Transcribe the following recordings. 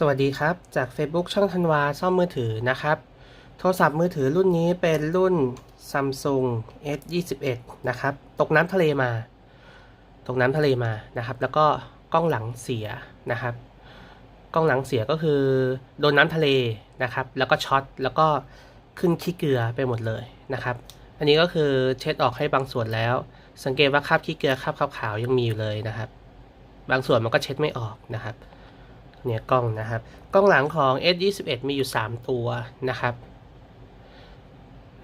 สวัสดีครับ จาก Facebook ช่องธันวาซ่อมมือถือนะครับ โทรศัพท์มือถือรุ่นนี้เป็นรุ่น Samsung S21 นะครับ ตกน้ำทะเลมา ตกน้ำทะเลมานะครับ แล้วก็กล้องหลังเสียนะครับ กล้องหลังเสียก็คือโดนน้ำทะเลนะครับ แล้วก็ช็อตแล้วก็ขึ้นขี้เกลือไปหมดเลยนะครับ อันนี้ก็คือเช็ดออกให้บางส่วนแล้ว สังเกตว่าคราบขี้เกลือคราบขาวๆยังมีอยู่เลยนะครับ บางส่วนมันก็เช็ดไม่ออกนะครับ เนี่ยกล้องนะครับ กล้องหลังของ S21 มีอยู่ 3 ตัวนะครับ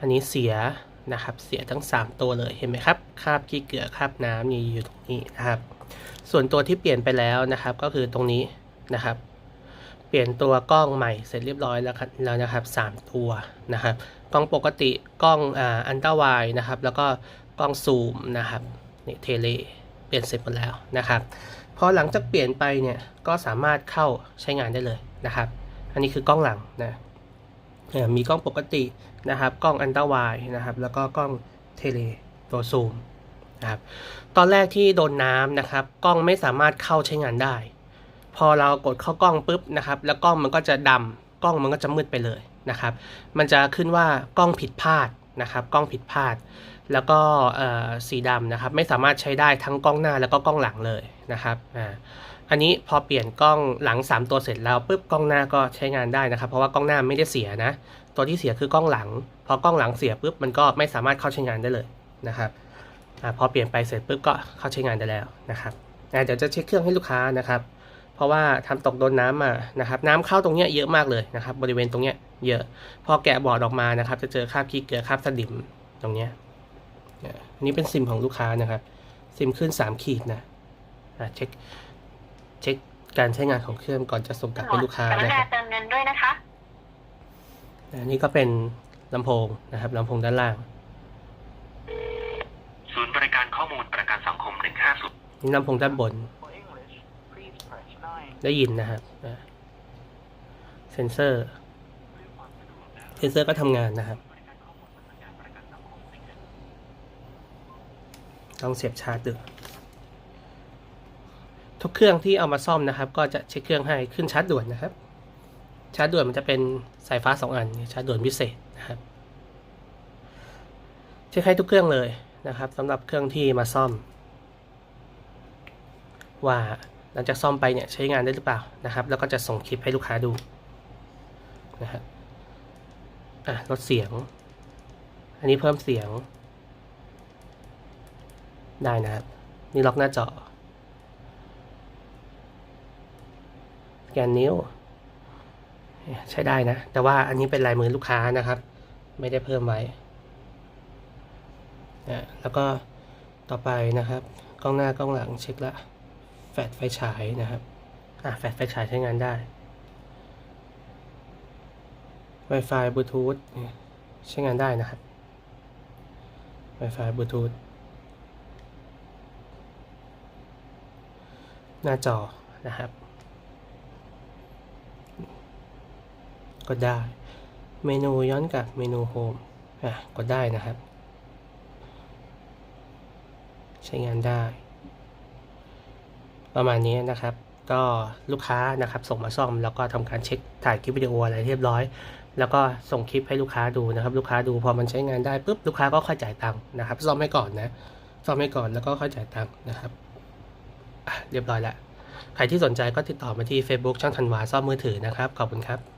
อันนี้เสียนะครับเสียทั้ง 3 ตัวเลยเห็นไหมครับคราบขี้เกลือคราบน้ำมีอยู่ตรงนี้นะครับ ส่วนตัวที่เปลี่ยนไปแล้วนะครับก็คือตรงนี้นะครับ เปลี่ยนตัวกล้องใหม่เสร็จเรียบร้อยแล้วแล้วนะครับ 3 ตัวนะครับ กล้องปกติกล้องอ่าอันตราไวนะครับ แล้วก็กล้องซูมนะครับนี่เทเลเปลี่ยนเสร็จหมดแล้วนะครับ พอหลังจากเปลี่ยนไปเนี่ยก็สามารถเข้าใช้งานได้เลยนะครับ อันนี้คือกล้องหลังนะเอ่อมีกล้องปกตินะครับ กล้องอันตราไวนะครับ แล้วก็กล้องเทเลตัวซูมนะครับ ตอนแรกที่โดนน้ำนะครับ กล้องไม่สามารถเข้าใช้งานได้ พอเรากดเข้ากล้องปุ๊บนะครับ แล้วกล้องมันก็จะดำกล้องมันก็จะมืดไปเลยนะครับ มันจะขึ้นว่ากล้องผิดพลาดนะครับ กล้องผิดพลาด แล้วก็สีดำนะครับ ไม่สามารถใช้ได้ทั้งกล้องหน้าแล้วก็กล้องหลังเลยนะครับอ่าอันนี้พอเปลี่ยนกล้องหลัง 3 ตัวเสร็จแล้วปุ๊บกล้องหน้าก็ใช้งานได้นะครับ เพราะว่ากล้องหน้าไม่ได้เสียนะ ตัวที่เสียคือกล้องหลัง พอกล้องหลังเสียปุ๊บมันก็ไม่สามารถเข้าใช้งานได้เลยนะครับอพอเปลี่ยนไปเสร็จปุ๊บก็เข้าใช้งานได้แล้วนะครับเดี๋ยวจะเช็คเครื่องให้ลูกค้านะครับ เพราะว่าทำตกโดนน้ำมานะครับ น้ำเข้าตรงเนี้ยเยอะมากเลยนะครับ บริเวณตรงเนี้ยเยอะ พอแกะบอร์ดออกมานะครับ จะเจอคราบขี้เกลือคราบสนิมตรงเนี้ย นนี้เป็นซิมของลูกค้านะครับ ซิมขึ้น 3 ขีดนะอะเช็คเช็คการใช้งานของเครื่องก่อนจะส่งกลับให้ลูกค้ากรุนะคณารับเติมเงินด้วยนะคะอันนี้ก็เป็นลำโพงนะครับลำโพงด้านล่าง ศูนย์บริการข้อมูลประกันสังคม150นี่ลำโพงด้านบน For English, please press 9. ได้ยินนะครับอะเซนเซอร์ เซนเซอร์ก็ทำงานนะครับ ต้องเสียบชาร์จด้วยทุกเครื่องที่เอามาซ่อมนะครับ ก็จะเช็คเครื่องให้ขึ้นชาร์จด่วนนะครับ ชาร์จด่วนมันจะเป็นสายฟ้าสองอันชาร์จด่วนพิเศษนะครับเช็คให้ทุกเครื่องเลยนะครับสำหรับเครื่องที่มาซ่อม ว่าหลังจากซ่อมไปเนี่ยใช้งานได้หรือเปล่านะครับ แล้วก็จะส่งคลิปให้ลูกค้าดูนะครับอะลดเสียง อันนี้เพิ่มเสียง ได้นะครับ นี่ล็อกหน้าจอแกนนิ้ว ใช้ได้นะ แต่ว่าอันนี้เป็นลายมือลูกค้านะครับ ไม่ได้เพิ่มไว้นะแล้วก็ต่อไปนะครับ กล้องหน้ากล้องหลังเช็คละแฟลชไฟฉายนะครับอะแฟลชไฟฉายใช้งานได้ Wi-Fi บลูทูธใช้งานได้นะครับ Wi-Fi บลูทูธ หน้าจอนะครับกดได้เมนูย้อนกลับเมนูโฮมอะกดได้นะครับ ใช้งานได้ ประมาณนี้นะครับ ก็ลูกค้านะครับ ส่งมาซ่อมแล้วก็ทำการเช็คถ่ายคลิปวิดีโออะไรเรียบร้อย แล้วก็ส่งคลิปให้ลูกค้าดูนะครับ ลูกค้าดูพอมันใช้งานได้ปุ๊บลูกค้าก็ค่อยจ่ายตังค์นะครับ ซ่อมให้ก่อนนะซ่อมให้ก่อนแล้วก็ค่อยจ่ายตังค์นะครับ เรียบร้อยแล้ว ใครที่สนใจก็ติดต่อมาที่ Facebook ช่างธันวาซ่อมมือถือนะครับ ขอบคุณครับ